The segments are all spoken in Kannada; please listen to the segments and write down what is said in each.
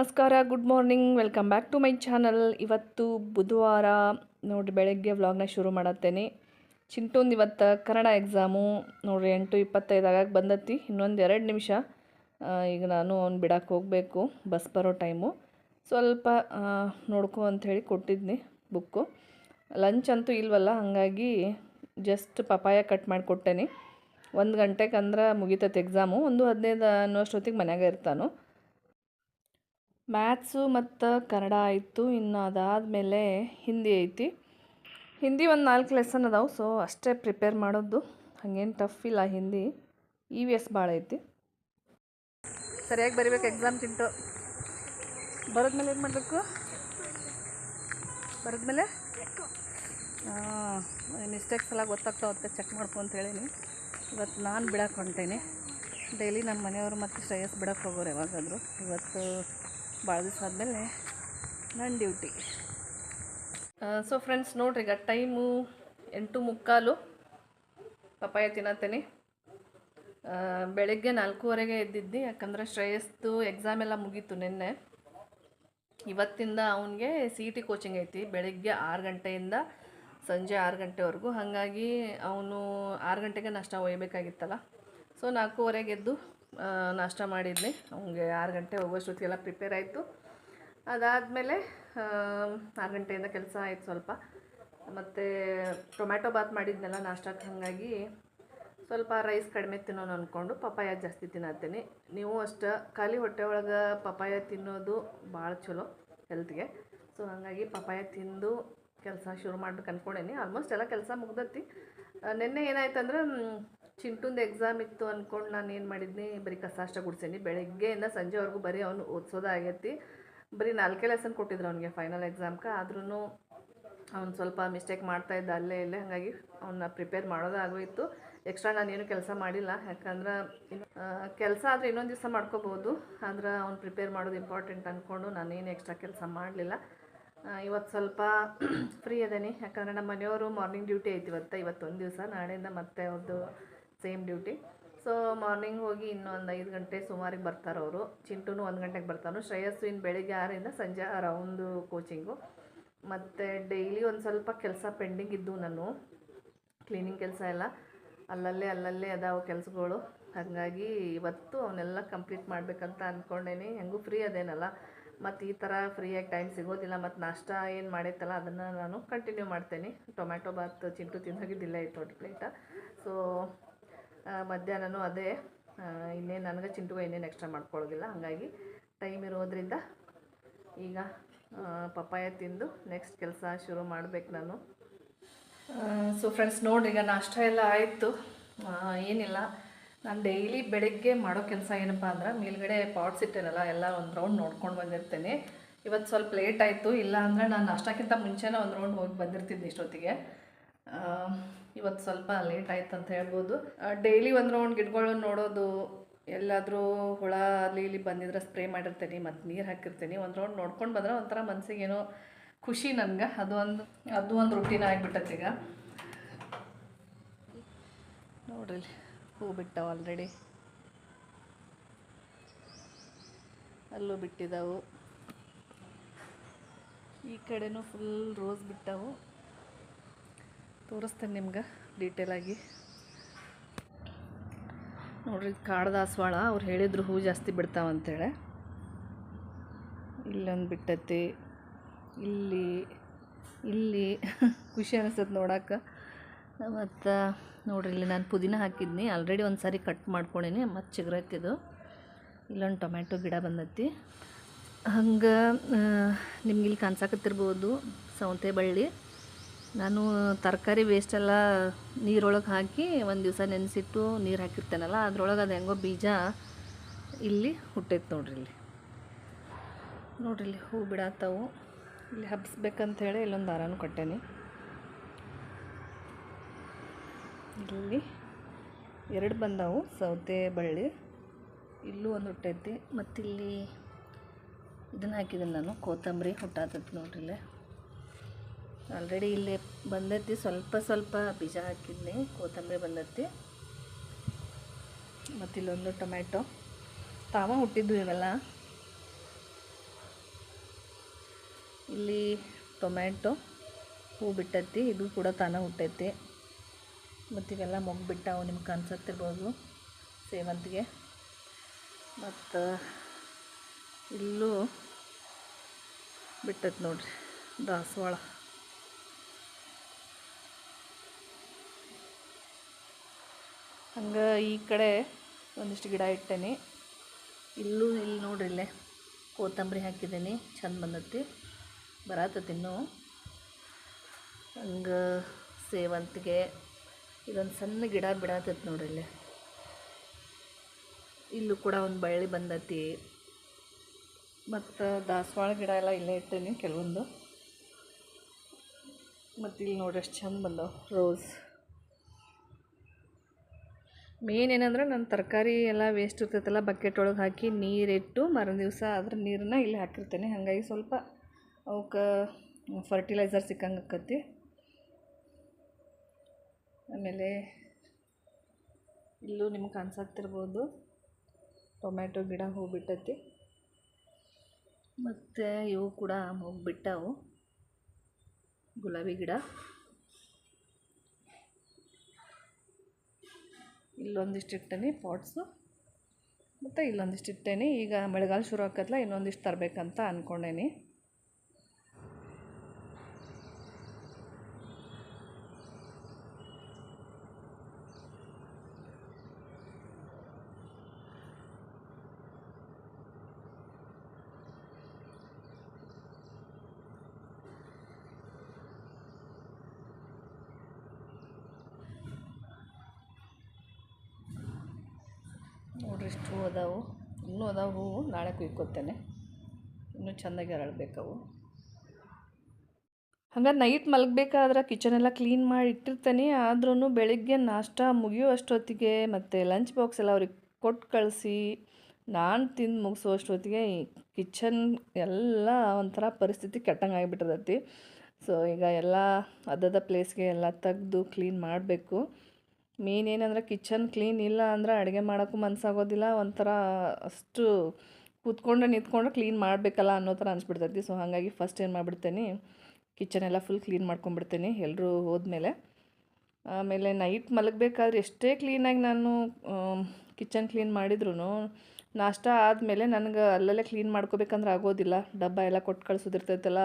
ನಮಸ್ಕಾರ good morning welcome back to my channel ಇವತ್ತು ಬುಧವಾರ ನೋಡಿರಿ ಬೆಳಗ್ಗೆ ವ್ಲಾಗ್ನ ಶುರು ಮಾಡತ್ತೇನೆ. ಚಿಂಟೊಂದು ಇವತ್ತು ಕನ್ನಡ ಎಕ್ಸಾಮು ನೋಡಿರಿ, ಎಂಟು ಇಪ್ಪತ್ತೈದಾಗ ಬಂದತ್ತಿ. ಇನ್ನೊಂದು ಎರಡು ನಿಮಿಷ. ಈಗ ನಾನು ಅವ್ನು ಬಿಡಕ್ಕೆ ಹೋಗಬೇಕು. ಬಸ್ ಬರೋ ಟೈಮು ಸ್ವಲ್ಪ ನೋಡ್ಕೋ ಅಂಥೇಳಿ ಕೊಟ್ಟಿದ್ನಿ ಬುಕ್ಕು ಲಂಚ್ ಅಂತೂ ಇಲ್ವಲ್ಲ, ಹಾಗಾಗಿ ಜಸ್ಟ್ ಪಪಾಯ ಕಟ್ ಮಾಡಿ ಕೊಟ್ಟೇನಿ ಒಂದು ಗಂಟೆಗೆ ಅಂದ್ರೆ ಮುಗಿತೈತೆ ಎಕ್ಸಾಮು ಒಂದು ಹದಿನೈದು ಅನ್ನೋಷ್ಟೊತ್ತಿಗೆ ಮನ್ಯಾಗ ಇರ್ತಾನು. ಮ್ಯಾಥ್ಸು ಮತ್ತು ಕನ್ನಡ ಆಯಿತು ಇನ್ನು ಅದಾದಮೇಲೆ ಹಿಂದಿ ಐತಿ. ಹಿಂದಿ ಒಂದು ನಾಲ್ಕು ಲೆಸನ್ ಅದಾವೆ ಸೊ ಅಷ್ಟೇ ಪ್ರಿಪೇರ್ ಮಾಡೋದು. ಹಾಗೇನು ಟಫ್ ಇಲ್ಲ ಹಿಂದಿ. ಇ ವಿ ಎಸ್ ಭಾಳ ಐತಿ. ಸರಿಯಾಗಿ ಬರಿಬೇಕು ಎಕ್ಸಾಮ್ ಚಿಂಟು ಮೇಲೆ ಏನು ಮಾಡಬೇಕು? ಬರೆದ್ಮೇಲೆ? ಮಿಸ್ಟೇಕ್ಸ್ ಎಲ್ಲ ಗೊತ್ತಾಗ್ತಾ ಅದಕ್ಕೆ ಚೆಕ್ ಮಾಡ್ಕೊ ಅಂತ ಹೇಳೀನಿ. ಇವತ್ತು ನಾನು ಬಿಡಕ್ಕೆ ಹೊಂಟೇನಿ. ಡೈಲಿ ನಮ್ಮ ಮನೆಯವರು ಮತ್ತು ಶ್ರೇಯಸ್ ಬಿಡಕ್ಕೆ ಹೋಗೋರು ಯಾವಾಗಾದರೂ. ಇವತ್ತು ಭಾಳ ದಿವಸ ಆದಮೇಲೆ ನನ್ನ ಡ್ಯೂಟಿ. ಸೊ ಫ್ರೆಂಡ್ಸ್ ನೋಡ್ರಿ, ಈಗ ಟೈಮು ಎಂಟು ಮುಕ್ಕಾಲು. ಪಪ್ಪಾಯ ತಿನ್ನತ್ತೇನೆ. ಬೆಳಗ್ಗೆ ನಾಲ್ಕೂವರೆಗೆ ಎದ್ದಿದ್ದು, ಯಾಕಂದ್ರೆ ಶ್ರೇಯಸ್ದು ಎಕ್ಸಾಮ್ ಎಲ್ಲ ಮುಗೀತು ನಿನ್ನೆ. ಇವತ್ತಿಂದ ಅವನಿಗೆ ಸಿ ಟಿ ಕೋಚಿಂಗ್ ಐತಿ. ಬೆಳಗ್ಗೆ ಆರು ಗಂಟೆಯಿಂದ ಸಂಜೆ ಆರು ಗಂಟೆವರೆಗೂ. ಹಾಗಾಗಿ ಅವನು ಆರು ಗಂಟೆಗೆ ನಷ್ಟ ಒಯ್ಯಬೇಕಾಗಿತ್ತಲ್ಲ. ಸೊ ನಾಲ್ಕೂವರೆಗೆ ಎದ್ದು ನಾಷ್ಟ ಮಾಡಿದ್ನಿ. ಅವನಿಗೆ ಆರು ಗಂಟೆ ಹೋಗೋಷ್ಟೊತ್ತಿಗೆಲ್ಲ ಪ್ರಿಪೇರ್ ಆಯಿತು. ಅದಾದಮೇಲೆ ಆರು ಗಂಟೆಯಿಂದ ಕೆಲಸ ಆಯಿತು ಸ್ವಲ್ಪ. ಮತ್ತು ಟೊಮ್ಯಾಟೊ ಬಾತ್ ಮಾಡಿದ್ನೆಲ್ಲ ನಾಷ್ಟಕ್ಕೆ ಹಾಗಾಗಿ ಸ್ವಲ್ಪ ರೈಸ್ ಕಡಿಮೆ ತಿನ್ನೋನು ಅಂದ್ಕೊಂಡು ಪಪ್ಪಾಯ ಜಾಸ್ತಿ ತಿನ್ನತ್ತೀನಿ. ನೀವು ಅಷ್ಟು ಖಾಲಿ ಹೊಟ್ಟೆ ಒಳಗೆ ಪಪ್ಪಾಯ ತಿನ್ನೋದು ಭಾಳ ಚಲೋ ಹೆಲ್ತ್ಗೆ ಸೊ ಹಾಗಾಗಿ ಪಪ್ಪಾಯ ತಿಂದು ಕೆಲಸ ಶುರು ಮಾಡ್ಬೇಕು ಅಂದ್ಕೊಂಡೇನಿ ಆಲ್ಮೋಸ್ಟ್ ಎಲ್ಲ ಕೆಲಸ ಮುಗ್ದತಿ. ಆ, ನಿನ್ನೆ ಏನಾಯ್ತಂದ್ರೆ ಚಿಂಟುಂದು ಎಕ್ಸಾಮ್ ಇತ್ತು ಅಂದ್ಕೊಂಡು ನಾನು ಏನು ಮಾಡಿದ್ನಿ, ಬರೀ ಕಸಾಷ್ಟ ಗುಡ್ಸೇನಿ. ಬೆಳಗ್ಗೆಯಿಂದ ಸಂಜೆವರೆಗೂ ಬರೀ ಅವನು ಓದಿಸೋದಾಗೈತಿ ಬರೀ ನಾಲ್ಕೇ ಲೆಸನ್ ಕೊಟ್ಟಿದ್ರು ಅವನಿಗೆ ಫೈನಲ್ ಎಕ್ಸಾಮ್ಗೆ ಆದ್ರೂ ಅವ್ನು ಸ್ವಲ್ಪ ಮಿಸ್ಟೇಕ್ ಮಾಡ್ತಾ ಇದ್ದ, ಅಲ್ಲೇ ಇಲ್ಲೇ. ಹಾಗಾಗಿ ಅವನ್ನ ಪ್ರಿಪೇರ್ ಮಾಡೋದಾಗೋಯಿತು ಎಕ್ಸ್ಟ್ರಾ ನಾನೇನು ಕೆಲಸ ಮಾಡಿಲ್ಲ. ಯಾಕಂದ್ರೆ ಕೆಲಸ ಆದರೆ ಇನ್ನೊಂದು ದಿವಸ ಮಾಡ್ಕೋಬೋದು. ಆದ್ರೆ ಅವ್ನು ಪ್ರಿಪೇರ್ ಮಾಡೋದು ಇಂಪಾರ್ಟೆಂಟ್ ಅಂದ್ಕೊಂಡು ನಾನೇನು ಎಕ್ಸ್ಟ್ರಾ ಕೆಲಸ ಮಾಡಲಿಲ್ಲ. ಇವತ್ತು ಸ್ವಲ್ಪ ಫ್ರೀ ಅದೇನಿ. ಯಾಕಂದರೆ ನಮ್ಮ ಮನೆಯವರು ಮಾರ್ನಿಂಗ್ ಡ್ಯೂಟಿ ಐತಿ ಇವತ್ತು, ಇವತ್ತೊಂದು ದಿವಸ. ನಾಳೆಯಿಂದ ಮತ್ತೆ ಅವ್ರದ್ದು ಸೇಮ್ ಡ್ಯೂಟಿ ಸೊ ಮಾರ್ನಿಂಗ್ ಹೋಗಿ ಇನ್ನೊಂದು ಐದು ಗಂಟೆ ಸುಮಾರಿಗೆ ಬರ್ತಾರೆ ಅವರು. ಚಿಂಟುನು ಒಂದು ಗಂಟೆಗೆ ಬರ್ತಾನು. ಶ್ರೇಯಸ್ಸು ಇನ್ನು ಬೆಳಿಗ್ಗೆ ಆರರಿಂದ ಸಂಜೆ ರೌಂಡು ಕೋಚಿಂಗು ಮತ್ತು ಡೈಲಿ ಒಂದು ಸ್ವಲ್ಪ ಕೆಲಸ ಪೆಂಡಿಂಗ್ ಇದ್ದು ನಾನು. ಕ್ಲೀನಿಂಗ್ ಕೆಲಸ ಎಲ್ಲ. ಅಲ್ಲಲ್ಲೇ ಅಲ್ಲಲ್ಲೇ ಅದಾವು ಕೆಲಸಗಳು. ಹಾಗಾಗಿ ಇವತ್ತು ಅವನ್ನೆಲ್ಲ ಕಂಪ್ಲೀಟ್ ಮಾಡಬೇಕಂತ ಅಂದ್ಕೊಂಡೇನಿ ಹೆಂಗೂ ಫ್ರೀ ಅದೇನಲ್ಲ. ಮತ್ತು ಈ ಥರ ಫ್ರೀಯಾಗಿ ಟೈಮ್ ಸಿಗೋದಿಲ್ಲ ಮತ್ತು ನಾಷ್ಟ ಏನು ಮಾಡೈತಲ್ಲ ಅದನ್ನು ನಾನು ಕಂಟಿನ್ಯೂ ಮಾಡ್ತೇನೆ. ಟೊಮ್ಯಾಟೊ ಬಾತ್ ಚಿಂಟು ತಿನ್ನೋಗಿದ್ದಿಲ್ಲ ಇತ್ತು ದೊಡ್ಡ ಪ್ಲೇಟ ಸೊ ಮಧ್ಯಾಹ್ನನೂ ಅದೇ. ಇನ್ನೇನು ನನಗೆ ಚಿಂಟುವ ಇನ್ನೇನು ಎಕ್ಸ್ಟ್ರಾ ಮಾಡ್ಕೊಳ್ಳೋದಿಲ್ಲ. ಹಾಗಾಗಿ ಟೈಮ್ ಇರೋದ್ರಿಂದ ಈಗ ಪಪ್ಪಾಯ ತಿಂದು ನೆಕ್ಸ್ಟ್ ಕೆಲಸ ಶುರು ಮಾಡಬೇಕು ನಾನು. ಸೊ ಫ್ರೆಂಡ್ಸ್ ನೋಡಿ, ಈಗ ನಾಷ್ಟ ಎಲ್ಲ ಆಯಿತು. ಏನಿಲ್ಲ. ನಾನು ಡೈಲಿ ಬೆಳಗ್ಗೆ ಮಾಡೋ ಕೆಲಸ ಏನಪ್ಪ ಅಂದ್ರೆ ಮೇಲ್ಗಡೆ ಪಾಟ್ಸ್ ಇಟ್ಟೇನಲ್ಲ ಎಲ್ಲ ಒಂದು ರೌಂಡ್ ನೋಡ್ಕೊಂಡು ಬಂದಿರ್ತೇನೆ. ಇವತ್ತು ಸ್ವಲ್ಪ ಲೇಟ್ ಆಯಿತು. ಇಲ್ಲ ಅಂದರೆ ನಾನು ಅಷ್ಟಕ್ಕಿಂತ ಮುಂಚೆನೇ ಒಂದು ರೌಂಡ್ ಹೋಗಿ ಬಂದಿರ್ತಿದ್ದೆ ಇಷ್ಟೊತ್ತಿಗೆ. ಇವತ್ತು ಸ್ವಲ್ಪ ಲೇಟ್ ಆಯ್ತು ಅಂತ ಹೇಳ್ಬೋದು. ಡೈಲಿ ಒಂದು ರೌಂಡ್ ಗಿಡಗಳನ್ನ ನೋಡೋದು, ಎಲ್ಲಾದರೂ ಹುಳ ಅಲ್ಲಿ ಇಲ್ಲಿ ಬಂದಿದ್ರೆ ಸ್ಪ್ರೇ ಮಾಡಿರ್ತೀನಿ, ಮತ್ತು ನೀರು ಹಾಕಿರ್ತೀನಿ, ಒಂದು ರೌಂಡ್ ನೋಡ್ಕೊಂಡು ಬಂದ್ರೆ ಒಂಥರ ಮನಸ್ಸಿಗೆ ಏನೋ ಖುಷಿ ನನಗೆ. ಅದು ಒಂದು ಅದು ಒಂದು ರುಟೀನ್ ಆಗಿಬಿಟ್ಟತ್ತೆ ಈಗ. ನೋಡ್ರಿ ಹೂ ಬಿಟ್ಟವು ಆಲ್ರೆಡಿ ಅಲ್ಲೂ ಬಿಟ್ಟಿದ್ದಾವು ಈ ಕಡೆನೂ ಫುಲ್ ರೋಸ್ ಬಿಟ್ಟಾವು. ತೋರಿಸ್ತೇನೆ ನಿಮ್ಗೆ ಡೀಟೇಲಾಗಿ ನೋಡ್ರಿ ಕಾಡು ದಾಸವಾಳ ಅವ್ರು ಹೇಳಿದ್ರು ಹೂ ಜಾಸ್ತಿ ಬಿಡ್ತಾವಂತೇಳಿ ಇಲ್ಲೊಂದು ಬಿಟ್ಟತಿ. ಇಲ್ಲಿ ಇಲ್ಲಿ. ಖುಷಿ ಅನಿಸ್ತದೆ ನೋಡಕ್ಕೆ ಮತ್ತು ನೋಡ್ರಿ, ಇಲ್ಲಿ ನಾನು ಪುದೀನ ಹಾಕಿದ್ನಿ. ಆಲ್ರೆಡಿ ಒಂದು ಸಾರಿ ಕಟ್ ಮಾಡ್ಕೊಂಡೀನಿ. ಮತ್ತು ಇದು. ಇಲ್ಲೊಂದು ಟೊಮ್ಯಾಟೊ ಗಿಡ ಬಂದೈತಿ. ಹಂಗೆ ನಿಮ್ಗೆ ಇಲ್ಲಿ ಕಾಣಿಸಾಕತ್ತಿರ್ಬೋದು. ಸೌತೆ ಬಳ್ಳಿ. ನಾನು ತರಕಾರಿ ವೇಸ್ಟೆಲ್ಲ ನೀರೊಳಗೆ ಹಾಕಿ ಒಂದು ದಿವಸ ನೆನೆಸಿಟ್ಟು ನೀರು ಹಾಕಿರ್ತೇನಲ್ಲ, ಅದ್ರೊಳಗೆ ಅದು ಹೆಂಗೋ ಬೀಜ ಇಲ್ಲಿ ಹುಟ್ಟೈತೆ ನೋಡ್ರಿ ಇಲ್ಲಿ. ನೋಡ್ರಿ ಇಲ್ಲಿ ಹೂ ಬಿಡಾತಾವು. ಇಲ್ಲಿ ಹಬ್ಬಿಸ್ಬೇಕಂತ ಹೇಳಿ ಇಲ್ಲೊಂದು ದಾರನೂ ಕಟ್ಟೇನಿ. ಇಲ್ಲಿ ಎರಡು ಬಂದಾವು, ಸೌತೆ ಬಳ್ಳಿ. ಇಲ್ಲೂ ಒಂದು ಹುಟ್ಟೈತಿ. ಮತ್ತಿಲ್ಲಿ ಇದನ್ನು ಹಾಕಿದ್ದೀನಿ ನಾನು, ಕೊತ್ತಂಬರಿ ಹುಟ್ಟಾತೈತಿ ನೋಡ್ರಿ ಇಲ್ಲೇ. ಆಲ್ರೆಡಿ ಇಲ್ಲಿ ಬಂದೈತಿ ಸ್ವಲ್ಪ ಸ್ವಲ್ಪ ಬೀಜ ಹಾಕಿದ್ನಿ, ಕೊತ್ತಂಬರಿ ಬಂದೈತಿ ಮತ್ತು ಇಲ್ಲೊಂದು ಟೊಮ್ಯಾಟೊ. ತಾವ ಹುಟ್ಟಿದ್ದು ಇವೆಲ್ಲ. ಇಲ್ಲಿ ಟೊಮ್ಯಾಟೊ ಹೂ ಬಿಟ್ಟೈತಿ ಇದು ಕೂಡ ತಾನ ಹುಟ್ಟೈತಿ ಮತ್ತು ಇವೆಲ್ಲ ಮೊಗ್ಬಿಟ್ಟಾವು ನಿಮ್ಗೆ ಕಾಣಿಸತ್ತಿರ್ಬೋದು ಸೇವಂತಿಗೆ. ಮತ್ತು ಇಲ್ಲೂ ಬಿಟ್ಟತ್ತು ನೋಡ್ರಿ ದಾಸವಾಳ. ಹಂಗೆ ಈ ಕಡೆ ಒಂದಿಷ್ಟು ಗಿಡ ಇಟ್ಟೇನಿ. ಇಲ್ಲೂ ಇಲ್ಲಿ ನೋಡ್ರಿ ಇಲ್ಲೇ ಕೊತ್ತಂಬರಿ ಹಾಕಿದ್ದೀನಿ, ಚಂದ ಬಂದತಿ. ಬರತ್ತೈತಿ ಇನ್ನೂ. ಹಂಗೆ ಸೇವಂತಿಗೆ, ಇದೊಂದು ಸಣ್ಣ ಗಿಡ ಬಿಡತ್ತೈತಿ ನೋಡ್ರಿ ಇಲ್ಲಿ. ಇಲ್ಲೂ ಕೂಡ ಒಂದು ಬಳ್ಳಿ ಬಂದತಿ. ಮತ್ತು ದಾಸವಾಳ ಗಿಡ ಎಲ್ಲ ಇಲ್ಲೇ ಇಟ್ಟೇನಿ ಕೆಲವೊಂದು. ಮತ್ತು ಇಲ್ಲಿ ನೋಡ್ರಿ ಎಷ್ಟು ಚಂದ ಬಂದವು, ರೋಸ್. ಮೇನ್ ಏನಂದ್ರೆ ನಾನು ತರಕಾರಿ ಎಲ್ಲ ವೇಸ್ಟ್ ಇರ್ತೈತಲ್ಲ ಬಕೆಟ್ ಒಳಗೆ ಹಾಕಿ ನೀರಿಟ್ಟು ಮರು ದಿವಸ ಅದ್ರ ನೀರನ್ನ ಇಲ್ಲಿ ಹಾಕಿರ್ತೇನೆ. ಹಾಗಾಗಿ ಸ್ವಲ್ಪ ಅವಕ್ಕೆ ಫರ್ಟಿಲೈಸರ್ ಸಿಕ್ಕಂಗೆ ಆಮೇಲೆ ಇಲ್ಲೂ ನಿಮ್ಗೆ ಕಾಣಿಸತ್ತಿರ್ಬೋದು ಟೊಮ್ಯಾಟೊ ಗಿಡ ಹೋಗ್ಬಿಟ್ಟತಿ ಬಿಟ್ಟೈತಿ ಮತ್ತು ಇವು ಕೂಡ ಹೋಗ್ಬಿಟ್ಟವು. ಗುಲಾಬಿ ಗಿಡ. ಇಲ್ಲೊಂದಿಷ್ಟು ಇಟ್ಟೇನಿ ಪಾಟ್ಸು. ಮತ್ತು ಇಲ್ಲೊಂದಿಷ್ಟು ಇಟ್ಟೇನಿ. ಈಗ ಮಳೆಗಾಲ ಶುರು ಆಕತ್ಲ ಇನ್ನೊಂದಿಷ್ಟು ತರಬೇಕಂತ ಅಂದ್ಕೊಂಡೇನಿ ನೋಡ್ರಿ ಇಷ್ಟು ಹೂ ಅದಾವು ಇನ್ನೂ ಅದಾವು ಹೂವು ನಾಳೆ ಕುಯ್ಕೊತೇನೆ. ಇನ್ನೂ ಚೆಂದಾಗಿ ಅರಳಬೇಕವು. ಹಂಗೆ ನೈಟ್ ಮಲಗಬೇಕಾದ್ರೆ ಕಿಚನ್ ಎಲ್ಲ ಕ್ಲೀನ್ ಮಾಡಿ ಇಟ್ಟಿರ್ತೀನಿ ಆದ್ರೂ ಬೆಳಿಗ್ಗೆ ನಾಷ್ಟ ಮುಗಿಯೋ ಅಷ್ಟೊತ್ತಿಗೆ ಮತ್ತು ಲಂಚ್ ಬಾಕ್ಸ್ ಎಲ್ಲ ಅವ್ರಿಗೆ ಕೊಟ್ಟು ಕಳಿಸಿ, ನಾನು ತಿಂದು ಮುಗಿಸೋ ಅಷ್ಟೊತ್ತಿಗೆ ಈ ಕಿಚನ್ ಎಲ್ಲ ಒಂಥರ ಪರಿಸ್ಥಿತಿ ಕೆಟ್ಟಂಗೆ ಆಗಿಬಿಟ್ಟಿರ್ತೈತಿ. ಸೊ ಈಗ ಎಲ್ಲ ಅದದ ಪ್ಲೇಸ್ಗೆ ಎಲ್ಲ ತೆಗೆದು ಕ್ಲೀನ್ ಮಾಡಬೇಕು. ಮೇನ್ ಏನಂದ್ರೆ ಕಿಚನ್ ಕ್ಲೀನ್ ಇಲ್ಲ ಅಂದ್ರೆ ಅಡುಗೆ ಮಾಡೋಕ್ಕೂ ಮನಸ್ಸಾಗೋದಿಲ್ಲ ಒಂಥರ ಅಷ್ಟು ಕೂತ್ಕೊಂಡು ನಿಂತ್ಕೊಂಡ್ರೆ ಕ್ಲೀನ್ ಮಾಡಬೇಕಲ್ಲ ಅನ್ನೋ ಥರ ಅನಿಸ್ಬಿಡ್ತೈತಿ. ಸೊ ಹಾಗಾಗಿ ಫಸ್ಟ್ ಏನು ಮಾಡಿಬಿಡ್ತೇನೆ ಕಿಚನ್ ಎಲ್ಲ ಫುಲ್ ಕ್ಲೀನ್ ಮಾಡ್ಕೊಂಡ್ಬಿಡ್ತೇನೆ ಎಲ್ಲರೂ ಹೋದ್ಮೇಲೆ. ಆಮೇಲೆ ನೈಟ್ ಮಲಗಬೇಕಾದ್ರೆ ಎಷ್ಟೇ ಕ್ಲೀನಾಗಿ ನಾನು ಕಿಚನ್ ಕ್ಲೀನ್ ಮಾಡಿದ್ರು ನಾಷ್ಟ ಆದಮೇಲೆ ನನಗೆ ಅಲ್ಲಲ್ಲೇ ಕ್ಲೀನ್ ಮಾಡ್ಕೋಬೇಕಂದ್ರೆ ಆಗೋದಿಲ್ಲ. ಡಬ್ಬ ಎಲ್ಲ ಕೊಟ್ಟು ಕಳಿಸೋದಿರ್ತೈತಲ್ಲ,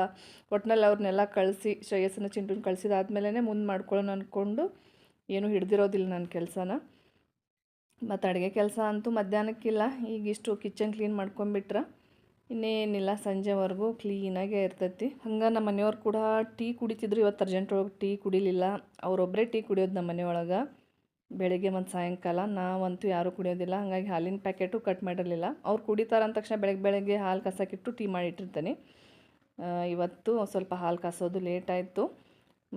ಒಟ್ನಲ್ಲಿ ಅವ್ರನ್ನೆಲ್ಲ ಕಳಿಸಿ ಶ್ರೇಯಸ್ಸನ್ನು ಚಿಂಟುನ ಕಳಿಸಿದಾದ್ಮೇಲೆ ಮುಂದೆ ಮಾಡ್ಕೊಳ್ಳೋಣ ಅಂದ್ಕೊಂಡು ಏನೂ ಹಿಡ್ದಿರೋದಿಲ್ಲ ನನ್ನ ಕೆಲಸನ. ಮತ್ತು ಅಡುಗೆ ಕೆಲಸ ಅಂತೂ ಮಧ್ಯಾಹ್ನಕ್ಕಿಲ್ಲ ಈಗ ಇಷ್ಟು ಕಿಚನ್ ಕ್ಲೀನ್ ಮಾಡ್ಕೊಂಬಿಟ್ರೆ. ಇನ್ನೇನಿಲ್ಲ, ಸಂಜೆವರೆಗೂ ಕ್ಲೀನಾಗೇ ಇರ್ತೈತಿ. ಹಂಗೆ ನಮ್ಮ ಮನೆಯವ್ರು ಕೂಡ ಟೀ ಕುಡಿತಿದ್ರು, ಇವತ್ತು ಅರ್ಜೆಂಟ್ ಒಳಗೆ ಟೀ ಕುಡಿಲಿಲ್ಲ. ಅವರೊಬ್ಬರೇ ಟೀ ಕುಡಿಯೋದು ನಮ್ಮ ಮನೆಯೊಳಗೆ. ಬೆಳಿಗ್ಗೆ ಮತ್ತು ಸಾಯಂಕಾಲ, ನಾವಂತೂ ಯಾರೂ ಕುಡಿಯೋದಿಲ್ಲ. ಹಾಗಾಗಿ ಹಾಲಿನ ಪ್ಯಾಕೆಟು ಕಟ್ ಮಾಡಿರಲಿಲ್ಲ. ಅವ್ರು ಕುಡಿತಾರೆ ಅಂದ ತಕ್ಷಣ ಬೆಳಗ್ಗೆ ಬೆಳಗ್ಗೆ ಹಾಲು ಕಸಕ್ಕಿಟ್ಟು ಟೀ ಮಾಡಿಟ್ಟಿರ್ತೀನಿ. ಇವತ್ತು ಸ್ವಲ್ಪ ಹಾಲು ಕಸೋದು ಲೇಟ್ ಆಯಿತು.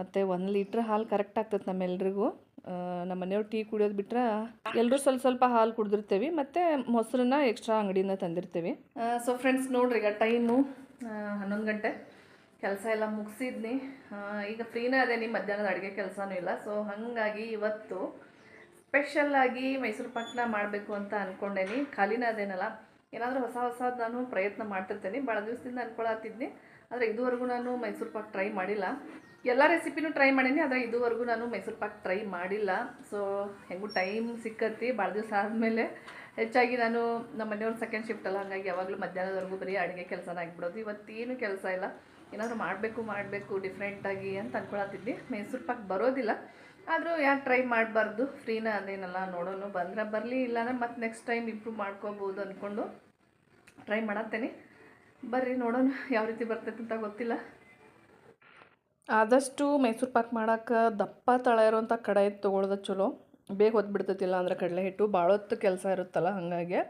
ಮತ್ತು ಒಂದು ಲೀಟ್ರ್ ಹಾಲು ಕರೆಕ್ಟ್ ಆಗ್ತದೆ ನಮ್ಮೆಲ್ರಿಗೂ. ನಮ್ಮ ಮನೆಯವ್ರು ಟೀ ಕುಡಿಯೋದು ಬಿಟ್ರೆ ಎಲ್ಲರೂ ಸ್ವಲ್ಪ ಸ್ವಲ್ಪ ಹಾಲು ಕುಡಿದಿರ್ತೇವೆ, ಮತ್ತು ಮೊಸರನ್ನ ಎಕ್ಸ್ಟ್ರಾ ಅಂಗಡಿಯಿಂದ ತಂದಿರ್ತೀವಿ. ಸೊ ಫ್ರೆಂಡ್ಸ್ ನೋಡ್ರಿ, ಈಗ ಟೈಮು ಹನ್ನೊಂದು ಗಂಟೆ. ಕೆಲಸ ಎಲ್ಲ ಮುಗಿಸಿದ್ನಿ. ಈಗ ಫ್ರೀನೇ ಅದೇ ನಿಮ್ಮ ಮಧ್ಯಾಹ್ನದ ಅಡುಗೆ ಕೆಲಸನೂ ಇಲ್ಲ. ಸೊ ಹಾಗಾಗಿ ಇವತ್ತು ಸ್ಪೆಷಲ್ಲಾಗಿ ಮೈಸೂರು ಪಾಕ್ನ ಮಾಡಬೇಕು ಅಂತ ಅಂದ್ಕೊಂಡೇನಿ ಖಾಲಿನ ಅದೇನಲ್ಲ ಏನಾದರೂ ಹೊಸ ಹೊಸದು ನಾನು ಪ್ರಯತ್ನ ಮಾಡ್ತಿರ್ತೇನೆ. ಭಾಳ ದಿವಸದಿಂದ ಅಂದ್ಕೊಳತ್ತಿದ್ನಿ ಆದರೆ ಇದುವರೆಗೂ ನಾನು ಮೈಸೂರು ಪಾಕ್ ಟ್ರೈ ಮಾಡಿಲ್ಲ. ಎಲ್ಲ ರೆಸಿಪಿನೂ ಟ್ರೈ ಮಾಡೀನಿ, ಆದರೆ ಇದುವರೆಗೂ ನಾನು ಮೈಸೂರು ಪಾಕ್ ಟ್ರೈ ಮಾಡಿಲ್ಲ. ಸೊ ಹೆಂಗೂ ಟೈಮ್ ಸಿಕ್ಕತ್ತಿ ಭಾಳ ದಿವಸ ಆದಮೇಲೆ ಹೆಚ್ಚಾಗಿ ನಾನು ನಮ್ಮ ಮನೆಯವ್ರ ಸೆಕೆಂಡ್ ಶಿಫ್ಟ್ ಅಲ್ಲ, ಹಾಗಾಗಿ ಯಾವಾಗಲೂ ಮಧ್ಯಾಹ್ನದವರೆಗೂ ಬರೀ ಅಡುಗೆ ಕೆಲಸನ ಆಗಿಬಿಡೋದು. ಇವತ್ತೇನು ಕೆಲಸ ಇಲ್ಲ. ಏನಾದರೂ ಮಾಡಬೇಕು ಮಾಡಬೇಕು ಡಿಫ್ರೆಂಟಾಗಿ ಅಂತ ಅಂದ್ಕೊಳತ್ತಿದ್ದೆ ಮೈಸೂರು ಪಾಕ್ ಬರೋದಿಲ್ಲ. ಆದರೂ ಯಾಕೆ ಟ್ರೈ ಮಾಡಬಾರ್ದು. ಫ್ರೀನ ಅದೇನಲ್ಲ ನೋಡೋಣ ಬಂದ್ರೆ ಬರಲಿ, ಇಲ್ಲಾಂದರೆ ಮತ್ತೆ ನೆಕ್ಸ್ಟ್ ಟೈಮ್ ಇಂಪ್ರೂವ್ ಮಾಡ್ಕೋಬೋದು ಅಂದ್ಕೊಂಡು ಟ್ರೈ ಮಾಡತ್ತೇನೆ. ಬರ್ರಿ ನೋಡೋಣ ಯಾವ ರೀತಿ ಬರ್ತೈತೆ ಅಂತ ಗೊತ್ತಿಲ್ಲ. ಆದಷ್ಟು ಮೈಸೂರು ಪಾಕ್ ಮಾಡೋಕೆ ದಪ್ಪ ತಳ ಇರೋಂಥ ಕಡಾಯಿ ತೊಗೊಳ್ದ ಚಲೋ. ಬೇಗ ಹೊತ್ಬಿಡ್ತೈತಿಲ್ಲ ಅಂದ್ರೆ ಕಡಲೆ ಹಿಟ್ಟು. ಭಾಳ ಹೊತ್ತು ಕೆಲಸ ಇರುತ್ತಲ್ಲ ಹಾಗಾಗಿ.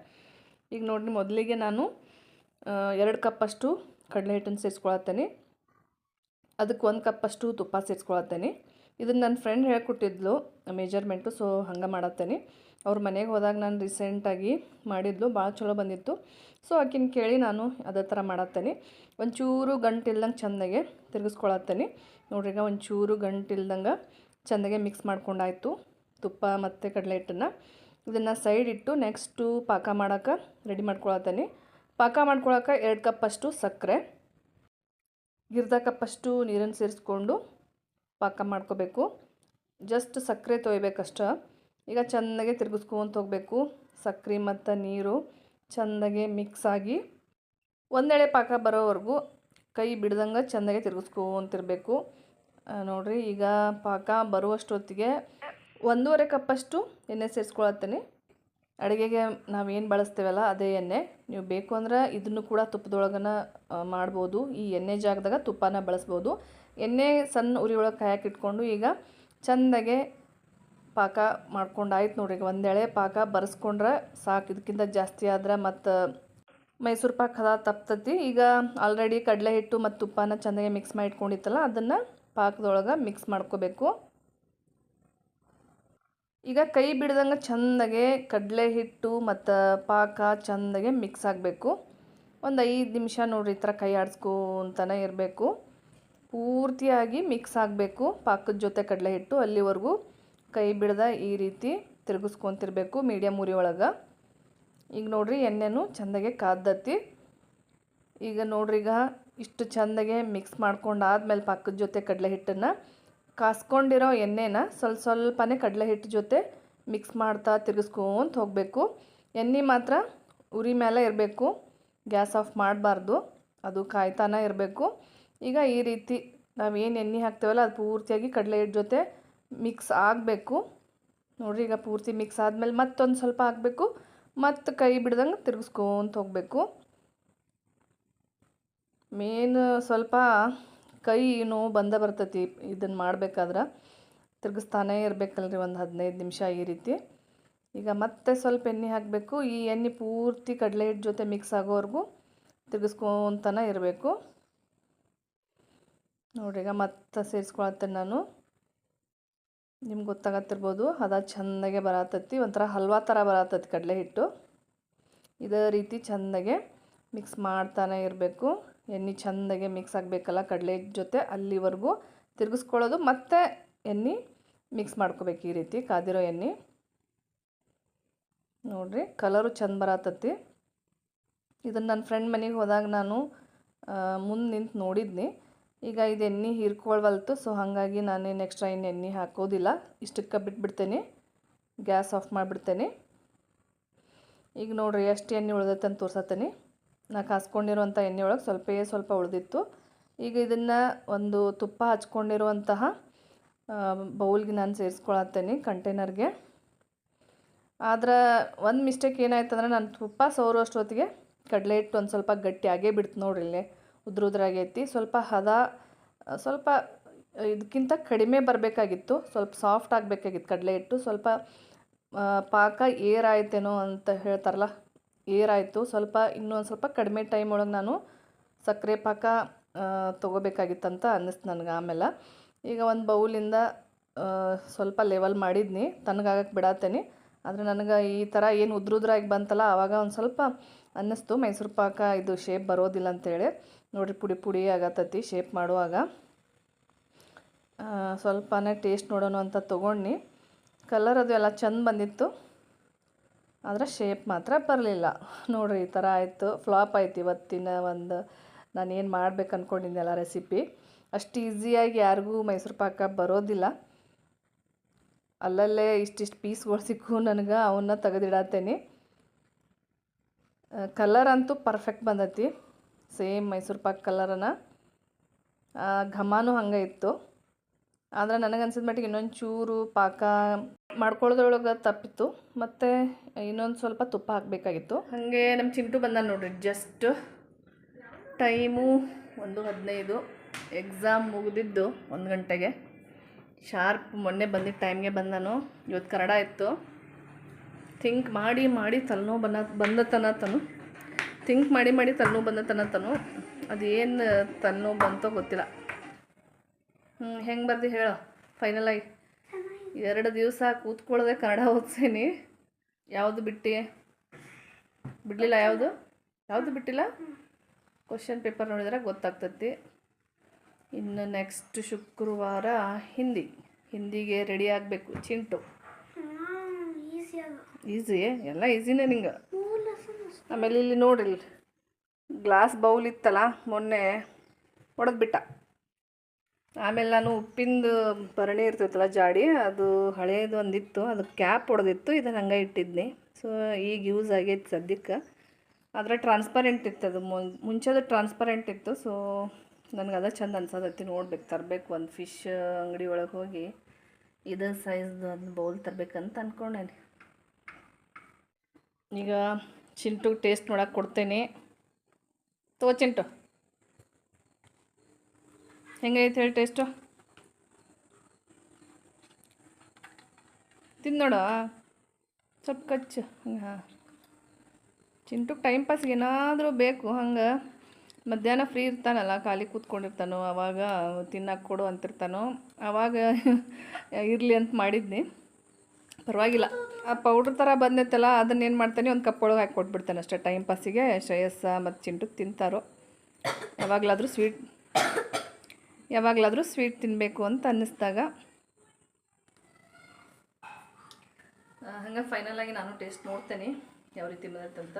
ಈಗ ನೋಡಿ ಮೊದಲಿಗೆ ನಾನು ಎರಡು ಕಪ್ಪಷ್ಟು ಕಡಲೆ ಹಿಟ್ಟನ್ನು ಸೇರಿಸ್ಕೊಳತ್ತೇನೆ. ಅದಕ್ಕೆ ಒಂದು ಕಪ್ಪಷ್ಟು ತುಪ್ಪ ಸೇರಿಸ್ಕೊಳತ್ತೇನೆ. ಇದನ್ನು ನನ್ನ ಫ್ರೆಂಡ್ ಹೇಳ್ಕೊಟ್ಟಿದ್ಲು ಮೇಜರ್ಮೆಂಟು ಸೊ ಹಂಗೆ ಮಾಡತ್ತೇನೆ. ಅವ್ರ ಮನೆಗೆ ಹೋದಾಗ ನಾನು ರೀಸೆಂಟಾಗಿ ಮಾಡಿದ್ಲು ಭಾಳ ಚಲೋ ಬಂದಿತ್ತು. ಸೊ ಆಕಿನ ಕೇಳಿ ನಾನು ಅದೇ ಥರ ಮಾಡತ್ತೇನೆ. ಒಂಚೂರು ಗಂಟಿಲ್ದಂಗೆ ಚೆಂದಾಗೆ ತಿರುಗಿಸ್ಕೊಳತ್ತೇನೆ. ನೋಡ್ರಿ ಈಗ ಒಂಚೂರು ಗಂಟಿಲ್ದಂಗೆ ಚೆಂದಾಗೆ ಮಿಕ್ಸ್ ಮಾಡ್ಕೊಂಡಾಯಿತು, ತುಪ್ಪ ಮತ್ತು ಕಡಲೆ ಹಿಟ್ಟನ್ನು. ಇದನ್ನು ಸೈಡ್ ಇಟ್ಟು ನೆಕ್ಸ್ಟು ಪಾಕ ಮಾಡೋಕೆ ರೆಡಿ ಮಾಡ್ಕೊಳತ್ತೇನೆ. ಪಾಕ ಮಾಡ್ಕೊಳಕ್ಕೆ ಎರಡು ಕಪ್ಪಷ್ಟು ಸಕ್ಕರೆ ಗಿರ್ದ ಕಪ್ಪಷ್ಟು ನೀರನ್ನು ಸೇರಿಸ್ಕೊಂಡು ಪಾಕ ಮಾಡ್ಕೋಬೇಕು. ಜಸ್ಟ್ ಸಕ್ಕರೆ ತೊಯ್ಬೇಕಷ್ಟ. ಈಗ ಚೆನ್ನಾಗೆ ತಿರುಗಿಸ್ಕೊಂತ ಹೋಗಬೇಕು. ಸಕ್ಕರೆ ಮತ್ತು ನೀರು ಚೆಂದಾಗೆ ಮಿಕ್ಸ್ ಆಗಿ ಒಂದೆಳೆ ಪಾಕ ಬರೋವರೆಗೂ ಕೈ ಬಿಡ್ದಂಗೆ ಚೆಂದಾಗೆ ತಿರುಗಿಸ್ಕೊಂತಿರ್ಬೇಕು. ನೋಡಿರಿ, ಈಗ ಪಾಕ ಬರುವಷ್ಟೊತ್ತಿಗೆ ಒಂದೂವರೆ ಕಪ್ಪಷ್ಟು ಎಣ್ಣೆ ಸೇರಿಸ್ಕೊಳತ್ತೀನಿ. ಅಡುಗೆಗೆ ನಾವೇನು ಬಳಸ್ತೇವಲ್ಲ ಅದೇ ಎಣ್ಣೆ. ನೀವು ಬೇಕು ಅಂದ್ರೆ ಇದನ್ನು ಕೂಡ ತುಪ್ಪದೊಳಗನ ಮಾಡ್ಬೋದು. ಈ ಎಣ್ಣೆ ಜಾಗದಾಗ ತುಪ್ಪನ ಬಳಸ್ಬೋದು. ಎಣ್ಣೆ ಸಣ್ಣ ಉರಿ ಒಳಗೆ ಕಾಯಕ್ಕೆ ಇಟ್ಕೊಂಡು ಈಗ ಚೆಂದಾಗೆ ಪಾಕ ಮಾಡ್ಕೊಂಡು ಆಯ್ತು ನೋಡ್ರಿ. ಈಗ ಒಂದೆಳೆ ಪಾಕ ಬರೆಸ್ಕೊಂಡ್ರೆ ಸಾಕು. ಇದಕ್ಕಿಂತ ಜಾಸ್ತಿ ಆದ್ರೆ ಮತ್ತು ಮೈಸೂರು ಪಾಕ ಅದ, ತಪ್ತತಿ. ಈಗ ಆಲ್ರೆಡಿ ಕಡಲೆ ಹಿಟ್ಟು ಮತ್ತು ತುಪ್ಪನ ಚೆಂದಾಗಿ ಮಿಕ್ಸ್ ಮಾಡಿ ಇಟ್ಕೊಂಡಿತ್ತಲ್ಲ, ಅದನ್ನು ಪಾಕದೊಳಗೆ ಮಿಕ್ಸ್ ಮಾಡ್ಕೋಬೇಕು. ಈಗ ಕೈ ಬಿಡ್ದಂಗೆ ಚೆಂದಾಗೆ ಕಡಲೆ ಹಿಟ್ಟು ಮತ್ತು ಪಾಕ ಚೆಂದಾಗೆ ಮಿಕ್ಸ್ ಆಗಬೇಕು. ಒಂದು ಐದು ನಿಮಿಷ ನೋಡ್ರಿ ಈ ಥರ ಕೈ ಆಡಿಸ್ಕೊಂತಾನೆ ಇರಬೇಕು. ಪೂರ್ತಿಯಾಗಿ ಮಿಕ್ಸ್ ಆಗಬೇಕು. ಪಾಕದ ಜೊತೆ ಕಡಲೆ ಹಿಟ್ಟು ಅಲ್ಲಿವರೆಗೂ ಕೈ ಬಿಡದ ಈ ರೀತಿ ತಿರುಗಿಸ್ಕೊತಿರ್ಬೇಕು ಮೀಡಿಯಮ್ ಉರಿ ಒಳಗೆ. ಈಗ ನೋಡ್ರಿ ಎಣ್ಣೆನೂ ಚೆಂದಾಗೆ ಕಾದತಿ ಈಗ ನೋಡ್ರಿ ಈಗ ಇಷ್ಟು ಚೆಂದಾಗೆ ಮಿಕ್ಸ್ ಮಾಡ್ಕೊಂಡು ಆದಮೇಲೆ ಪಾಕದ ಜೊತೆ ಕಡಲೆ ಹಿಟ್ಟನ್ನು ಕಾಸ್ಕೊಂಡಿರೋ ಎಣ್ಣೆನ ಸ್ವಲ್ಪ ಸ್ವಲ್ಪನೇ ಕಡಲೆ ಹಿಟ್ಟು ಜೊತೆ ಮಿಕ್ಸ್ ಮಾಡ್ತಾ ತಿರುಗಿಸ್ಕೊಂತ ಹೋಗಬೇಕು. ಎಣ್ಣೆ ಮಾತ್ರ ಉರಿ ಮೇಲೆ ಇರಬೇಕು. ಗ್ಯಾಸ್ ಆಫ್ ಮಾಡಬಾರ್ದು. ಅದು ಕಾಯ್ತಾನೆ ಇರಬೇಕು. ಈಗ ಈ ರೀತಿ ನಾವೇನು ಎಣ್ಣೆ ಹಾಕ್ತೇವಲ್ಲ ಅದು ಪೂರ್ತಿಯಾಗಿ ಕಡಲೆ ಹಿಟ್ಟು ಜೊತೆ ಮಿಕ್ಸ್ ಆಗಬೇಕು. ನೋಡಿರಿ ಈಗ ಪೂರ್ತಿ ಮಿಕ್ಸ್ ಆದಮೇಲೆ ಮತ್ತೊಂದು ಸ್ವಲ್ಪ ಹಾಕಬೇಕು. ಮತ್ತು ಕೈ ಬಿಡ್ದಂಗೆ ತಿರುಗಿಸ್ಕೊಂತ ಹೋಗಬೇಕು. ಮೇನ್ ಸ್ವಲ್ಪ ಕೈ ನೋವು ಬಂದ ಬರ್ತೈತಿ ಇದನ್ನು ಮಾಡಬೇಕಾದ್ರೆ. ತಿರುಗಿಸ್ತಾನೇ ಇರಬೇಕಲ್ರಿ ಒಂದು ಹದಿನೈದು ನಿಮಿಷ ಈ ರೀತಿ. ಈಗ ಮತ್ತೆ ಸ್ವಲ್ಪ ಎಣ್ಣೆ ಹಾಕಬೇಕು. ಈ ಎಣ್ಣೆ ಪೂರ್ತಿ ಕಡಲೆ ಹಿಟ್ಟು ಜೊತೆ ಮಿಕ್ಸ್ ಆಗೋವರೆಗೂ ತಿರುಗಿಸ್ಕೊಂತಾನೆ ಇರಬೇಕು. ನೋಡ್ರಿ, ಈಗ ಮತ್ತೆ ಸೇರಿಸ್ಕೊಳತ್ತೇನೆ ನಾನು. ನಿಮ್ಗೆ ಗೊತ್ತಾಗತ್ತಿರ್ಬೋದು ಹದ ಚೆಂದಾಗೆ ಬರತ್ತತಿ ಒಂಥರ ಹಲ್ವಾ ಥರ ಬರತ್ತತಿ ಕಡಲೆ ಹಿಟ್ಟು. ಇದೇ ರೀತಿ ಚೆಂದಾಗೆ ಮಿಕ್ಸ್ ಮಾಡ್ತಾನೆ ಇರಬೇಕು. ಎಣ್ಣೆ ಚೆಂದಾಗೆ ಮಿಕ್ಸ್ ಆಗಬೇಕಲ್ಲ ಕಡಲೆ ಜೊತೆ ಅಲ್ಲಿವರೆಗೂ. ತಿರುಗಿಸ್ಕೊಳ್ಳೋದು ಮತ್ತು ಎಣ್ಣೆ ಮಿಕ್ಸ್ ಮಾಡ್ಕೋಬೇಕು ಈ ರೀತಿ, ಕಾದಿರೋ ಎಣ್ಣೆ. ನೋಡಿರಿ ಕಲರು ಚೆಂದ ಬರತ್ತತಿ ಇದನ್ನು ನನ್ನ ಫ್ರೆಂಡ್ ಮನೆಗೆ ಹೋದಾಗ ನಾನು ಮುಂದೆ ನಿಂತು ನೋಡಿದ್ನಿ. ಈಗ ಇದು ಎಣ್ಣೆ ಹೀರ್ಕೊಳ್ವಲ್ತು ಸೊ ಹಾಗಾಗಿ ನಾನು ನೆಕ್ಸ್ಟ್ ಇನ್ನು ಎಣ್ಣೆ ಹಾಕೋದಿಲ್ಲ. ಇಷ್ಟಕ್ಕೆ ಬಿಟ್ಬಿಡ್ತೇನೆ. Gas off ಮಾಡಿಬಿಡ್ತೇನೆ. ಈಗ ನೋಡ್ರಿ, ಎಷ್ಟು ಎಣ್ಣೆ ಉಳ್ದೈತೆ ಅಂತ ತೋರ್ಸತ್ತೇನೆ. ನಾ ಕಾಸ್ಕೊಂಡಿರುವಂಥ ಎಣ್ಣೆ ಒಳಗೆ ಸ್ವಲ್ಪೇ ಸ್ವಲ್ಪ ಉಳಿದಿತ್ತು. ಈಗ ಇದನ್ನು ಒಂದು ತುಪ್ಪ ಹಚ್ಕೊಂಡಿರುವಂತಹ ಬೌಲ್ಗೆ ನಾನು ಸೇರಿಸ್ಕೊಳತ್ತೇನೆ ಕಂಟೈನರ್ಗೆ. ಆದ್ರೆ ಒಂದು ಮಿಸ್ಟೇಕ್ ಏನಾಯ್ತು ಅಂದ್ರೆ ನಾನು ತುಪ್ಪ ಸೋರುವಷ್ಟೊತ್ತಿಗೆ ಕಡಲೆ ಹಿಟ್ಟು ಒಂದು ಸ್ವಲ್ಪ ಗಟ್ಟಿಯಾಗೇ ಬಿಡ್ತು ನೋಡ್ರಿ ಇಲ್ಲೇ. ಉದ್ರ ಉದ್ರಾಗೈತಿ ಸ್ವಲ್ಪ ಹದ, ಸ್ವಲ್ಪ ಇದಕ್ಕಿಂತ ಕಡಿಮೆ ಬರಬೇಕಾಗಿತ್ತು. ಸ್ವಲ್ಪ ಸಾಫ್ಟ್ ಆಗಬೇಕಾಗಿತ್ತು ಕಡಲೆ ಹಿಟ್ಟು. ಸ್ವಲ್ಪ ಪಾಕ ಏರಾಯ್ತೇನೋ ಅಂತ ಹೇಳ್ತಾರಲ್ಲ, ಏರಾಯಿತು. ಸ್ವಲ್ಪ ಇನ್ನೊಂದು ಸ್ವಲ್ಪ ಕಡಿಮೆ ಟೈಮ್ ಒಳಗೆ ನಾನು ಸಕ್ಕರೆ ಪಾಕ ತೊಗೋಬೇಕಾಗಿತ್ತಂತ ಅನ್ನಿಸ್ತು ನನಗೆ ಆಮೇಲೆ. ಈಗ ಒಂದು ಬೌಲಿಂದ ಸ್ವಲ್ಪ ಲೆವೆಲ್ ಮಾಡಿದ್ನಿ. ತನಗಾಗಕ್ಕೆ ಬಿಡತ್ತೇನೆ ಆದರೆ ನನಗೆ ಈ ಥರ ಏನು ಉದ್ರುದ್ರಾಗಿ ಬಂತಲ್ಲ ಆವಾಗ ಒಂದು ಸ್ವಲ್ಪ ಅನ್ನಿಸ್ತು. ಮೈಸೂರು ಪಾಕ ಇದು ಶೇಪ್ ಬರೋದಿಲ್ಲ ಅಂತೇಳಿ. ನೋಡಿರಿ ಪುಡಿ ಪುಡಿ ಆಗತ್ತತಿ ಶೇಪ್ ಮಾಡುವಾಗ. ಸ್ವಲ್ಪನೇ ಟೇಸ್ಟ್ ನೋಡೋಣ ಅಂತ ತೊಗೊಂಡು ಕಲರ್ ಅದು ಎಲ್ಲ ಚೆಂದ ಬಂದಿತ್ತು. ಆದರೆ ಶೇಪ್ ಮಾತ್ರ ಬರಲಿಲ್ಲ. ನೋಡಿರಿ ಈ ಥರ ಆಯಿತು ಫ್ಲಾಪ್ ಆಯ್ತು ಇವತ್ತಿನ ಒಂದು. ನಾನು ಏನು ಮಾಡ್ಬೇಕು ಅಂದ್ಕೊಂಡಿದ್ದೆಲ್ಲ ರೆಸಿಪಿ ಅಷ್ಟು ಈಸಿಯಾಗಿ ಯಾರಿಗೂ ಮೈಸೂರು ಪಾಕ ಬರೋದಿಲ್ಲ. ಅಲ್ಲಲ್ಲೇ ಇಷ್ಟಿಷ್ಟು ಪೀಸ್ಗಳು ಸಿಕ್ಕು ನನಗೆ, ಅವನ್ನ ತೆಗೆದಿಡತ್ತೇನೆ ಕಲರ್ ಅಂತೂ ಪರ್ಫೆಕ್ಟ್ ಬಂದೈತಿ. ಸೇಮ್ ಮೈಸೂರು ಪಾಕ್ ಕಲರನ. ಘಮಾನು ಹಂಗೆ ಇತ್ತು. ಆದರೆ ನನಗೆ ಅನ್ಸಿದ ಮಟ್ಟಿಗೆ ಇನ್ನೊಂದು ಚೂರು ಪಾಕ ಮಾಡ್ಕೊಳ್ಳೋದ್ರೊಳಗೆ ತಪ್ಪಿತ್ತು. ಮತ್ತು ಇನ್ನೊಂದು ಸ್ವಲ್ಪ ತುಪ್ಪ ಹಾಕಬೇಕಾಗಿತ್ತು. ಹಾಗೆ ನಮ್ಮ ಚಿಂಟು ಬಂದ ನೋಡ್ರಿ ಜಸ್ಟ್ ಟೈಮು ಒಂದು ಹದಿನೈದು. ಎಕ್ಸಾಮ್ ಮುಗಿದಿದ್ದು ಒಂದು ಗಂಟೆಗೆ. ಶಾರ್ಪ್ ಮೊನ್ನೆ ಬಂದಿದ್ದ ಟೈಮ್ಗೆ ಬಂದನು. ಇವತ್ತು ಕನ್ನಡ ಇತ್ತು. ಥಿಂಕ್ ಮಾಡಿ ಮಾಡಿ ತಲೆನೋವು ಬಂದ ಬಂದತನ ತನು. ಥಿಂಕ್ ಮಾಡಿ ಮಾಡಿ ತಲೆನೋವು ಬಂದತನ ತನು ಅದೇನು ತಲೆನೋವು ಬಂತೋ ಗೊತ್ತಿಲ್ಲ. ಹ್ಞೂ ಹೆಂಗೆ ಬರ್ದು ಹೇಳು. ಫೈನಲಾಗಿ ಎರಡು ದಿವಸ ಕೂತ್ಕೊಳ್ಳದೆ ಕನ್ನಡ ಓದ್ಸೇನಿ. ಯಾವುದು ಬಿಟ್ಟು? ಬಿಡಲಿಲ್ಲ ಯಾವುದು? ಯಾವುದು ಬಿಟ್ಟಿಲ್ಲ? ಕ್ವಶನ್ ಪೇಪರ್ ನೋಡಿದ್ರೆ ಗೊತ್ತಾಗ್ತತಿ. ಇನ್ನು ನೆಕ್ಸ್ಟ್ ಶುಕ್ರವಾರ ಹಿಂದಿ. ಹಿಂದಿಗೆ ರೆಡಿ ಆಗಬೇಕು. ಚಿಂಟು. ಈಸಿ ಎಲ್ಲ ಈಸಿನೇ ನಿಂಗೆ. ಆಮೇಲೆ ಇಲ್ಲಿ ನೋಡ್ರಿ ಗ್ಲಾಸ್ ಬೌಲ್ ಇತ್ತಲ್ಲ, ಮೊನ್ನೆ ಒಡೆದ್ಬಿಟ್ಟ. ಆಮೇಲೆ ನಾನು ಉಪ್ಪಿಂದು ಭರಣಿ ಇರ್ತೈತಲ್ಲ ಜಾಡಿ, ಅದು ಹಳೇದು ಒಂದಿತ್ತು ಅದು ಕ್ಯಾಪ್ ಹೊಡೆದಿತ್ತು ಇದನ್ನು ಹಂಗೆ ಇಟ್ಟಿದ್ನಿ. ಸೊ ಈಗ ಯೂಸ್ ಆಗೈತೆ ಸದ್ಯಕ್ಕೆ. ಆದರೆ ಟ್ರಾನ್ಸ್ಪರೆಂಟ್ ಇತ್ತು ಅದು ಮುಂಚೆದು ಟ್ರಾನ್ಸ್ಪರೆಂಟ್ ಇತ್ತು ಸೊ ನನಗೆ ಅದ ಚಂದ ಅನ್ಸೋದತ್ತಿ ನೋಡ್ಬೇಕು, ತರಬೇಕು ಒಂದು ಫಿಶ್ ಅಂಗಡಿ ಒಳಗೆ ಹೋಗಿ. ಇದೇ ಸೈಜ್ದು ಒಂದು ಬೌಲ್ ತರಬೇಕಂತ ಅಂದ್ಕೊಂಡೇನೆ ಈಗ ಚಿಂಟು ಟೇಸ್ಟ್ ನೋಡೋಕೆ ಕೊಡ್ತೇನೆ. ತೋ ಚಿಂಟು. ಹೆಂಗೈತೆ ಹೇಳಿ ಟೇಸ್ಟು? ತಿನ್ನೋಡ ಸ್ವಲ್ಪ ಕಚ್ಚು. ಹಂಗೆ. ಹಾಂ ಚಿಂಟುಗೆ ಟೈಮ್ ಪಾಸ್ಗೆ ಏನಾದರೂ ಬೇಕು, ಹಂಗೆ. ಮಧ್ಯಾಹ್ನ ಫ್ರೀ ಇರ್ತಾನಲ್ಲ, ಖಾಲಿ ಕೂತ್ಕೊಂಡಿರ್ತಾನೋ ಆವಾಗ ತಿನ್ನಕ್ಕೆ ಕೊಡು ಅಂತಿರ್ತಾನೋ. ಅವಾಗ ಇರಲಿ ಅಂತ ಮಾಡಿದ್ನಿ. ಪರವಾಗಿಲ್ಲ. ಆ ಪೌಡ್ರ್ ಥರ ಬಂದೈತಲ್ಲ, ಅದನ್ನ ಏನು ಮಾಡ್ತಾನೆ, ಒಂದು ಕಪ್ ಒಳಗೆ ಹಾಕಿ ಕೊಟ್ಬಿಡ್ತಾನೆ ಅಷ್ಟೇ ಟೈಮ್ ಪಾಸಿಗೆ ಶ್ರೇಯಸ್ಸ ಮತ್ತು ಚಿಂಟು ತಿಂತಾರೋ. ಯಾವಾಗಲಾದರೂ ಸ್ವೀಟ್ ಯಾವಾಗಲಾದರೂ ಸ್ವೀಟ್ ತಿನ್ನಬೇಕು ಅಂತ ಅನ್ನಿಸ್ದಾಗ. ಹಂಗೆ ಫೈನಲಾಗಿ ನಾನು ಟೇಸ್ಟ್ ನೋಡ್ತೇನೆ, ಯಾವ ರೀತಿ ಬಂದೈತೆ ಅಂತ.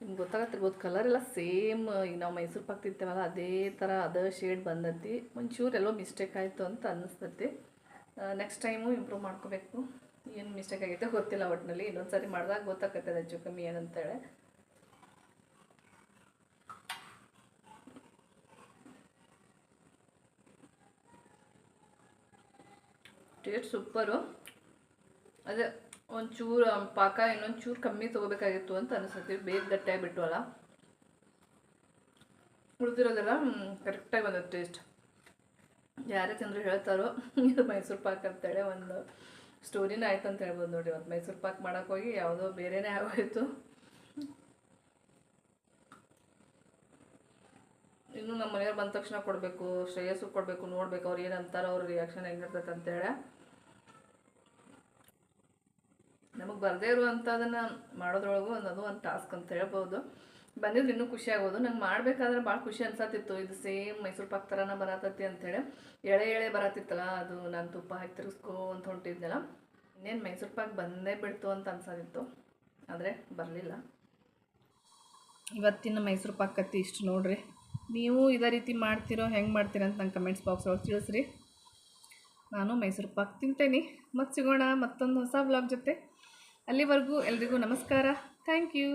ನಿಮ್ಗೆ ಗೊತ್ತಾಗತ್ತಿರ್ಬೋದು ಕಲರ್ ಎಲ್ಲ ಸೇಮ್ ಈಗ ನಾವು ಮೈಸೂರು ಪಾಕ್ ತಿಂತೇವಲ್ಲ, ಅದೇ ಥರ ಅದೇ ಶೇಡ್ ಬಂದೈತಿ. ಒಂಚೂರು ಎಲ್ಲೋ ಮಿಸ್ಟೇಕ್ ಆಯಿತು ಅಂತ ಅನ್ನಿಸ್ತೈತಿ. ನೆಕ್ಸ್ಟ್ ಟೈಮು ಇಂಪ್ರೂವ್ ಮಾಡ್ಕೋಬೇಕು. ಏನು ಮಿಸ್ಟೇಕ್ ಆಗೈತೆ ಗೊತ್ತಿಲ್ಲ ಒಟ್ಟಿನಲ್ಲಿ ಇನ್ನೊಂದು ಸಾರಿ ಮಾಡಿದಾಗ ಗೊತ್ತಾಗತ್ತೆ ಹೆಚ್ಚು ಕಮ್ಮಿ ಏನಂತೇಳಿ. ಟೇಸ್ಟ್ ಸೂಪರು ಅದೇ ಒಂಚೂರು ಪಾಕ ಇನ್ನೊಂದು ಚೂರು ಕಮ್ಮಿ ತೊಗೋಬೇಕಾಗಿತ್ತು ಅಂತ ಅನಿಸ್ತೈತಿ. ಬೇಗ ಗಟ್ಟಿಯಾಗಿ ಬಿಟ್ಟವಲ್ಲ ಉಳಿದಿರೋದೆಲ್ಲ ಕರೆಕ್ಟಾಗಿ ಬಂದದ್ದು ಟೇಸ್ಟ್ ಯಾರೇ ತಿಂದರೂ ಹೇಳ್ತಾರೋ, ಇದು ಮೈಸೂರು ಪಾಕ್ ಅಂತೇಳಿ ಒಂದು ಸ್ಟೋರಿನೇ ಆಯ್ತು ಅಂತ ಹೇಳ್ಬೋದು ನೋಡಿ ಇವತ್ತು ಮೈಸೂರು ಪಾಕ್ ಮಾಡೋಕೆ ಹೋಗಿ ಯಾವುದೋ ಬೇರೆನೇ ಆಗೋಯ್ತು. ಇನ್ನು ನಮ್ಮ ಮನೆಯವ್ರು ಬಂದ ತಕ್ಷಣ ಕೊಡಬೇಕು, ಶ್ರೇಯಸ್ಸು ಕೊಡಬೇಕು, ನೋಡ್ಬೇಕು ಅವ್ರು ಏನು ಅಂತಾರೋ ಅವ್ರ ರಿಯಾಕ್ಷನ್ ಹೆಂಗಿರ್ತೈತೆ ಅಂತೇಳಿ ನಮಗೆ ಬರದೇ ಇರುವಂಥದನ್ನು ಮಾಡೋದ್ರೊಳಗೂ ಒಂದು ಅದು ಒಂದು ಟಾಸ್ಕ್ ಅಂತ ಹೇಳ್ಬೋದು. ಬಂದಿದ್ದು ಇನ್ನೂ ಖುಷಿ ಆಗೋದು. ನಂಗೆ ಮಾಡಬೇಕಾದ್ರೆ ಭಾಳ ಖುಷಿ ಅನ್ಸತ್ತಿತ್ತು. ಇದು ಸೇಮ್ ಮೈಸೂರು ಪಾಕ್ ಥರನ ಬರತತಿ ಅಂಥೇಳಿ ಎಳೆ ಎಳೆ ಬರತ್ತಿತ್ತಲ್ಲ, ಅದು ನಾನು ತುಪ್ಪ ಹಾಕಿ ತಿರ್ಸ್ಕೋ ಅಂತ ಹೊಂಟಿದ್ದೆಲ್ಲ ಇನ್ನೇನು ಮೈಸೂರು ಪಾಕ್ ಬಂದೇ ಬಿಡ್ತು ಅಂತ ಅನ್ಸೋದಿತ್ತು. ಆದರೆ ಬರಲಿಲ್ಲ. ಇವತ್ತಿನ ಮೈಸೂರು ಪಾಕ್ ಕತ್ತಿ ಇಷ್ಟು ನೋಡ್ರಿ. ನೀವು ಇದೇ ರೀತಿ ಮಾಡ್ತಿರೋ, ಹೆಂಗೆ ಮಾಡ್ತೀರ ಅಂತ ನಂಗೆ ಕಮೆಂಟ್ಸ್ ಬಾಕ್ಸ್ ಒಳಗೆ ತಿಳಿಸ್ರಿ. ನಾನು ಮೈಸೂರು ಪಾಕ್ ತಿಂತೇನೆ. ಮತ್ತು ಸಿಗೋಣ ಮತ್ತೊಂದು ಹೊಸ ಬ್ಲಾಗ್ ಜೊತೆ. ಅಲ್ಲಿವರೆಗೂ ಎಲ್ರಿಗೂ ನಮಸ್ಕಾರ. Thank you